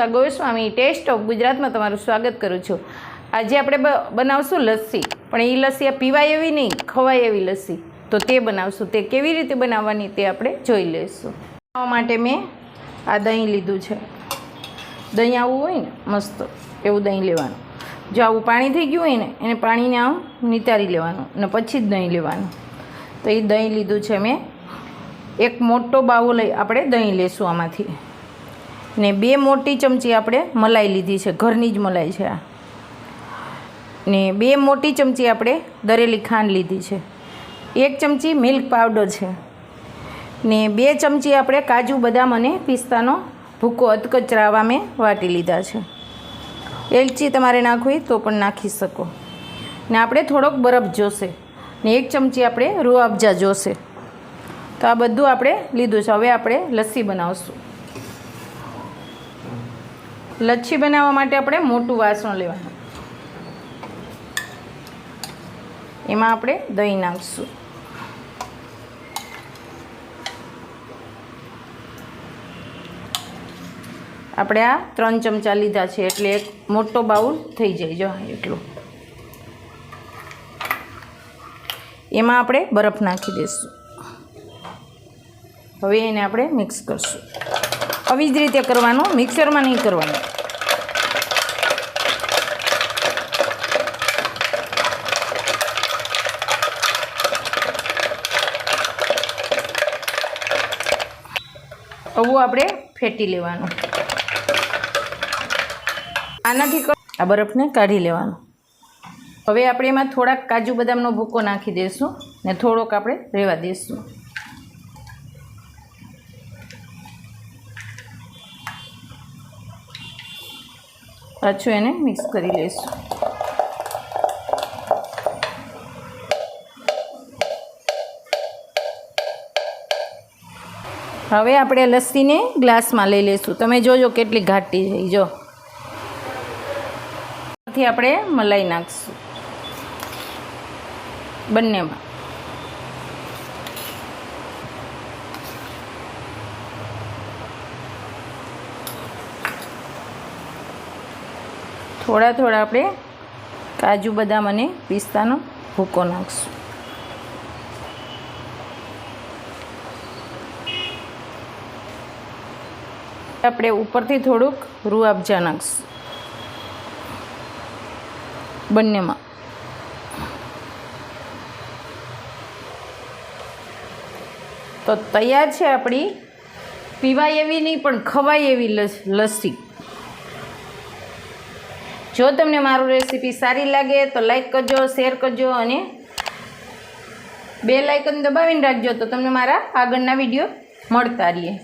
Goswami test of ગુજરાતમાં તમારું સ્વાગત કરું છું. આજે આપણે બનાવશું લસ્સી. પણ એ લસ્સી આ પીવાય એવી નહીં, ખવાય એવી લસ્સી. તો તે બનાવશું. તે કેવી રીતે બનાવવાની તે આપણે જોઈ લઈશું. બનાવવા માટે મેં આ દહીં લીધું છે. દહીં આવું હોય ને, મસ્ત, એવું દહીં લેવાનું. જો આવું પાણી થઈ ગયું હોય ને, એને પાણીને આમ નિતારી લેવાનું અને પછી જ દહીં લેવાનું. તો એ દહીં લીધું છે મેં. એક મોટો બાવો લઈ આપણે દહીં લેશું આમાંથી. ને બે મોટી ચમચી આપણે મલાઈ લીધી છે, ઘરની જ મલાઈ છે આ. ને બે મોટી ચમચી આપણે દરેલી ખાંડ લીધી છે. એક ચમચી મિલ્ક પાવડર છે. ને બે ચમચી આપણે કાજુ બદામ અને પિસ્તાનો ભૂકો અધકચરાવા મેં વાટી લીધા છે. એલચી તમારે નાખવી તો પણ નાખી શકો. ને આપણે થોડોક બરફ જોશે. ને એક ચમચી આપણે રૂ અફજા જોશે. તો આ બધું આપણે લીધું છે. હવે આપણે લસ્સી બનાવશું. લચ્છી બનાવવા માટે આપણે મોટું વાસણ લેવાનું. એમાં આપણે દહીં નાખીશું. આપણે આ ત્રણ ચમચા લીધા છે, એટલે એક મોટો બાઉલ થઈ જાય, જો એટલું. એમાં આપણે બરફ નાખી દઈશું. હવે એને આપણે મિક્સ કરશું. આવી જ રીતે કરવાનું, મિક્સરમાં નહીં કરવાનું. આવું આપણે ફેટી લેવાનું. આનાથી આ બરફને કાઢી લેવાનું. હવે આપણે એમાં થોડાક કાજુ બદામનો ભૂકો નાખી દઈશું ને થોડોક આપણે રહેવા દઈશું. પાછું એને મિક્સ કરી લઈશું. હવે આપણે લસ્સીને ગ્લાસમાં લઈ લઈશું. તમે જોજો કેટલી ઘાટી થઈ જો. થી આપણે મલાઈ નાખીશું. બંનેમાં. થોડા થોડા આપણે કાજુ બદામ અને પિસ્તાનો ભૂકો નાખશું. આપણે ઉપરથી થોડુંક રૂ આપજા નાખશું. બંનેમાં. તો તૈયાર છે આપણી. પીવાય એવી નહીં, પણ ખવાય એવી લસ્સી. જો તમને મારું રેસીપી સારી લાગે તો લાઇક કરજો શેર કરજો અને બે લાઇકન દબાવીને રાખજો તો તમને મારા આગળના વીડિયો મળતા રહીએ.